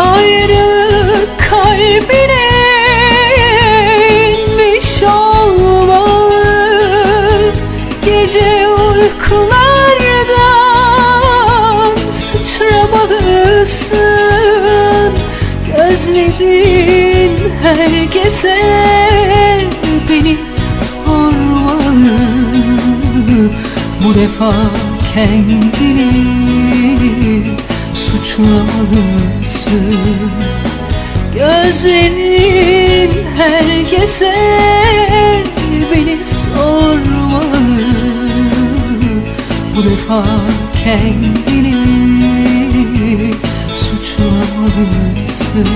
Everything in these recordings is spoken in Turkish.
Ayrılık kalbine inmiş olmalı. Gece uykulardan sıçramalısın Gözlerin herkese beni sormalı. Bu defa kendini suçlamalısın Gözlerin herkese beni sormalı. Bu defa kendini suçlamalısın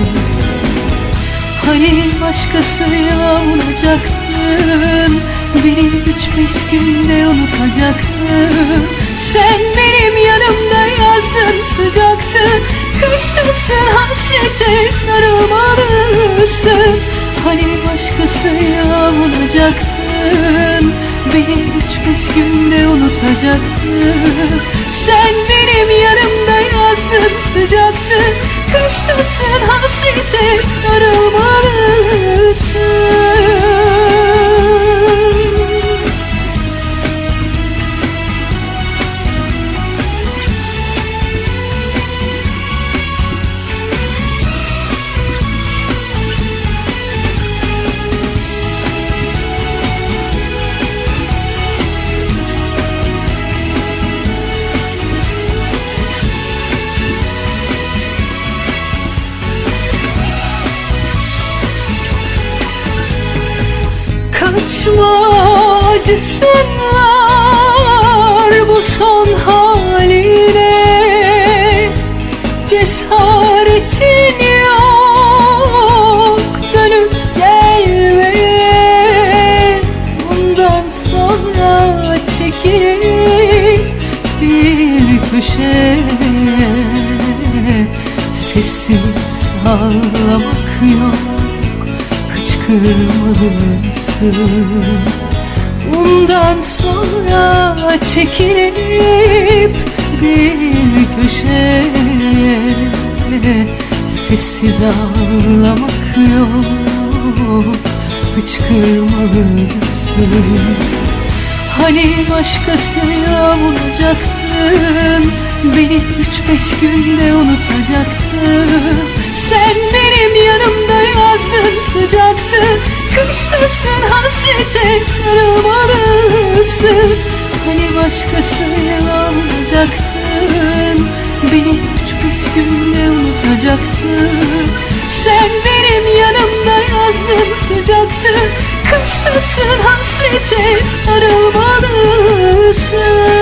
Hani başkasıyla olacaktın Beni üç beş günde unutacaktın. Sen benim yanımda yazdın sıcaktın Kıştasın hasrete sarılmalısın Hani başkasıyla olacaktın Beni üç beş günde unutacaktın. Sen benim yanımda yazdın sıcaktın Kıştasın hasrete sarılmalısın Kaçma acısın var bu son haline. Cesaretin yok dönüp gelmeye. Bundan sonra çekilip bir köşeye Sessiz ağlamak yok kıçkırmalısın Bundan sonra çekilip bir köşeye Sessiz ağlamak yok. Hıçkırmalısın Hani başkasıyla olacaktın? Beni üç beş günde unutacaktın. Sen benim yanımda yazdın sıcaktın Kıştasın hasrete sarılmalısın. Hani başkasıyla olacaktın Beni beş günde unutacaktın. Sen benim yanımda yazdın sıcaktın Kıştasın hasrete sarılmalısın